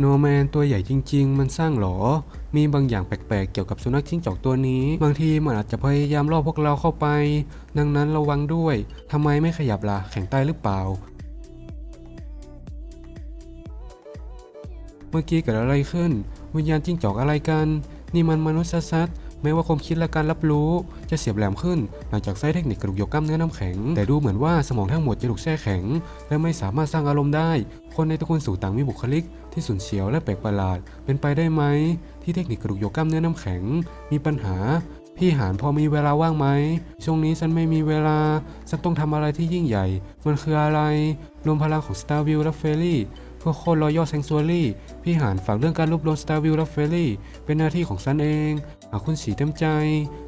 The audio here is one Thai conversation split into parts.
โนว์แมนตัวใหญ่จริง ๆ มันสร้างหรอ มีบางอย่างแปลกๆ เกี่ยวกับสุนัขจิ้งจอกตัวนี้ บางทีมันอาจจะพยายามล่อพวกเราเข้าไป ดังนั้นระวังด้วยทำไมไม่ขยับล่ะ แข็งใต้หรือเปล่า เมื่อกี้เกิดอะไรขึ้น วิญญาณจิ้งจอกอะไรกัน นี่มันมนุษย์ซัด ๆแม้ว่าความคิดและการรับรู้จะเสียบแหลมขึ้น หลังจากใช้เทคนิคกระดูกยกกล้ามเนื้อน้ำแข็ง แต่ดูเหมือนว่าสมองทั้งหมดจะถูกแช่แข็ง และไม่สามารถสร้างอารมณ์ได้ คนในตระกูลสู่ต่างมีบุคลิก ที่สุนเฉียวและแปลกประหลาด เป็นไปได้ไหม ที่เทคนิคกระดูกยกกล้ามเนื้อน้ำแข็ง มีปัญหาพี่หานพอมีเวลาว่างไหม ช่วงนี้ฉันไม่มีเวลา ฉันต้องทำอะไรที่ยิ่งใหญ่ มันคืออะไร รวมพลังของ Star v i e w และ f a i r พื่อโค่นรอยย่อแซงซัวรี่พี่หานฝากเรื่องการรวบรวม Star v i e w และ f a i r y เป็นหน้าที่ของฉันเอง หากคุณสีเต็มใจ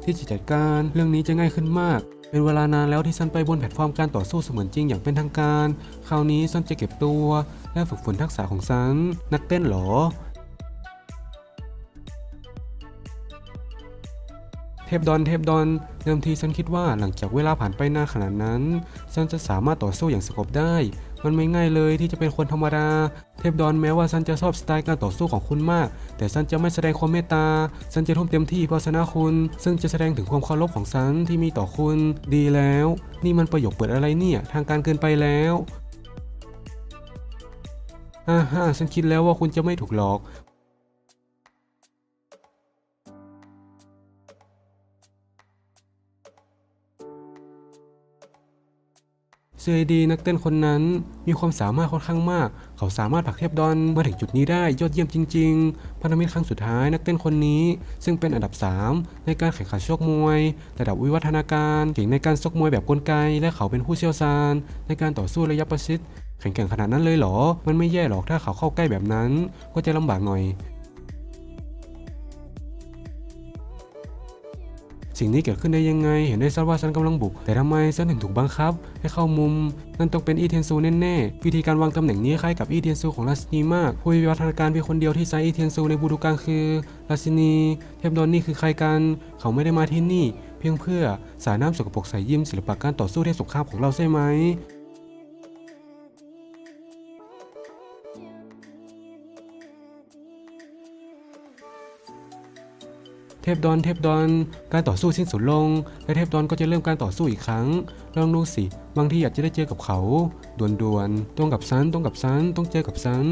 ที่จะจัดการเรื่องนี้จะง่ายขึ้นมาก เป็นเวลานานแล้วที่ฉันไปบนแพลตฟอร์มการต่อสู้เสมือนจริงอย่างเป็นทางการ คราวนี้ฉันจะเก็บตัว และฝึกฝนทักษะของฉัน นักเต้นเหรอ เทพดอนเทพดอน เดิมทีฉันคิดว่าหลังจากเวลาผ่านไปนานขนาดนั้นฉันจะสามารถต่อสู้อย่างสงบได้ มันไม่ง่ายเลยที่จะเป็นคนธรรมดา เทพดอนแม้ว่าซันจะชอบสไตล์การต่อสู้ของคุณมาก แต่ซันจะไม่แสดงความเมตตา ซันจะทุ่มเต็มที่เพื่อชนะคุณ ซึ่งจะแสดงถึงความเคารพของซันที่มีต่อคุณ ดีแล้ว นี่มันประโยคเปิดอะไรเนี่ย ทางการเกินไปแล้วอ่าฮะฉันคิดแล้วว่าคุณจะไม่ถูกหลอก เซดีนักเต้นคนนั้นมีความสามารถค่อนข้างมาก เขาสามารถผลักเทพดอนมาถึงจุดนี้ได้ยอดเยี่ยมจริง ๆ พันธมิตรครั้งสุดท้ายนักเต้นคนนี้ ซึ่งเป็นอันดับ 3 ในการแข่งขันชกมวย ระดับวิวัฒนาการเก่งในการชกมวยแบบกลไก และเขาเป็นผู้เชี่ยวชาญ ในการต่อสู้ระยะประชิดแข่งแกร่งขนาดนั้นเลยเหรอ มันไม่แย่หรอกถ้าเขาเข้าใกล้แบบนั้น ก็จะลำบากหน่อย สิ่งนี้เกิดขึ้นได้ยังไง เห็นได้ชัดว่าฉันกำลังบุก แต่ทำไมฉันถึงถูกบังคับ ให้เข้ามุม นั่นต้องเป็นอีเทนซูแน่ๆ วิธีการวางตำแหน่งนี้คล้ายกับอีเทนซูของราชินีมากผู้วิวัฒนาการเพียงคนเดียวที่ใช้อีเทนซูในบูดูกังคือ ราชินี เทพดอนนี่คือใครกัน เขาไม่ได้มาที่นี่ เพียงเพื่อสายน้ำสกปรกใส่ยิ้มศิลปะการต่อสู้เทพสงครามของเราใช่ไหม เทพดอนเทพดอนการต่อสู้สิ้นสุดลง และเทพดอนก็จะเริ่มการต่อสู้อีกครั้ง ลองดูสิ บางทีอาจจะได้เจอกับเขาด่วนๆตรงกับซันตรงกับซันต้องเจอกับซัน